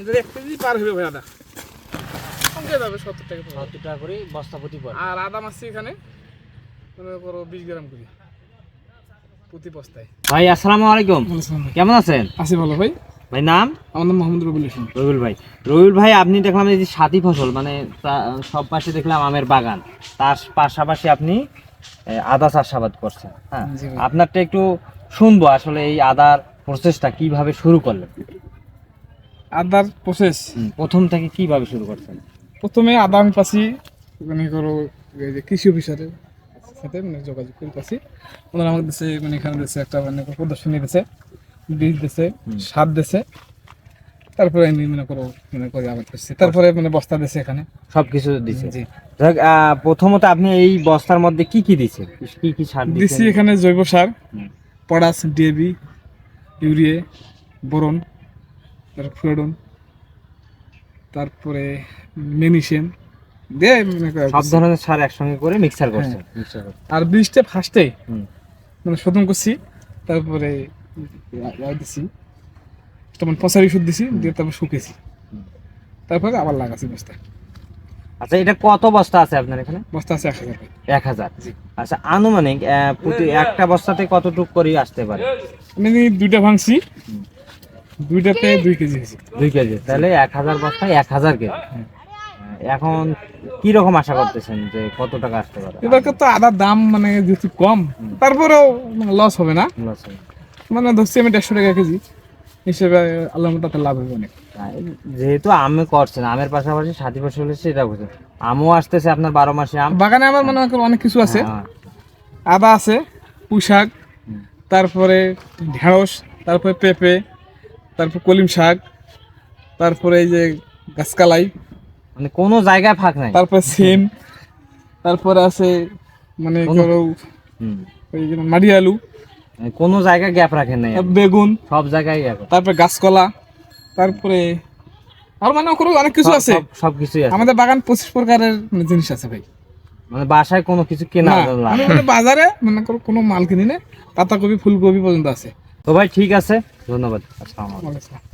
এদের এক কেজি পার হবে ভাই আদা। কমকে যাবে সত্তর টাকা সত্তর টাকা করে বস্তা প্রতি আর আদা মাছছি এখানে মনে করো বিশ গ্রাম করে প্রতি বস্তায়। ভাই আসসালামু আলাইকুম। কেমন আছেন? আছে ভালো ভাই। ভাই নাম? আমার নাম মোহাম্মদ রবুল হোসেন। রবিউল ভাই। রবিউল ভাই আপনি দেখলাম এই যে সাথী ফসল মানে সব পাশে দেখলাম আমের বাগান। তার পাশাপাশি আপনি আদা চাষাবাদ করছেন হ্যাঁ? আপনারটা একটু শুনব আসলে এই আদার প্রসেসটা কীভাবে শুরু করলেন? আদার প্রসেস প্রথম থেকে কীভাবে শুরু করছেন? প্রথমে আদা আমি পাচ্ছি মানে করো এই যে কৃষি অফিসারের সাথে মানে যোগাযোগ করে পাচ্ছি ওনারা আমাকে দিচ্ছে মানে এখানে দিচ্ছে একটা মানে প্রদর্শনী দিচ্ছে বীজ দিচ্ছে হুম। সার দিচ্ছে তারপরে আমি মনে করো মনে করি আবাদ করছি। তারপরে মানে বস্তা দিচ্ছে এখানে। সবকিছু দিছে। জি। যাক, আহ, প্রথমত আপনি এই বস্তার মধ্যে কি কি দিছেন? কি কি সার দিচ্ছি এখানে জৈব সার পটাশ ডিএবি ইউরিয়া বোরন। তারপর ফ্লোরন তারপরে মেগনেসিয়াম দিয়ে মনে করো সব ধরনের সার একসঙ্গে করে মিক্সার করছেন। মিক্সার আর বীজটা ফার্স্টে মানে শোধন করছি তারপরে দিছি তখন পচারি ওষুধ দিছি দিয়ে তারপর শুকেছি তারপরে আবার লাগাছি বস্তা। আচ্ছা এটা কত বস্তা আছে আপনার এখানে? বস্তা আছে এক হাজার এক হাজার। আচ্ছা আনুমানিক প্রতি একটা বস্তাতে কতটুক করে আসতে পারে? আমি দুইটা ভাঙছি। দুইটাতে দুই কেজি দুই কেজি। তাহলে এক হাজার বস্তায় এক হাজার কেজি এখন কি রকম আশা করতেছেন যে কত টাকা আসতে পারে? এবার তো আদার দাম মানে যেহেতু কম। তারপরেও লস হবে না। Loss হবে। মানে ধরছি আমি দেড়শো টাকা কেজি হিসেবে আল্লাহ তাতে লাভ হবে অনেক। যেহেতু আমে করছেন আমের পাশাপাশি সাথী ফসল সেটা বুঝছেন আমও আসতেছে আপনার বারো মাসে আম। বাগানে আমার মনে হয় অনেক কিছু আছে। হ্যাঁ, আদা আছে পুঁশাক তারপরে ঢেঁড়স তারপরে পেঁপে তারপর কলিম শাক তারপরে এই যে গাছকালাই মানে কোনো জায়গায় ফাঁক নাই। তারপরে সিম তারপরে আছে মানে ধরো ওই যে মাটি আলু মানে কোনো জায়গায় গ্যাপ রাখেন নাই। বেগুন সব জায়গায় gap। তারপরে গাছকলা তারপরে আর মানে ওখানে অনেক কিছু আছে। সব- সবকিছুই আছে। আমাদের বাগান পঁচিশ প্রকারের জিনিস আছে ভাই। মানে বাসায় কোনো কিছু কেনা মানে বাজারে মনে কোনো মাল কিনি না পাতাকপি ফুলকপি পর্যন্ত আছে। তো ভাই ঠিক আছে ধন্যবাদ আসসালামু আলাইকুম। ওয়ালাইকুম আসসালাম।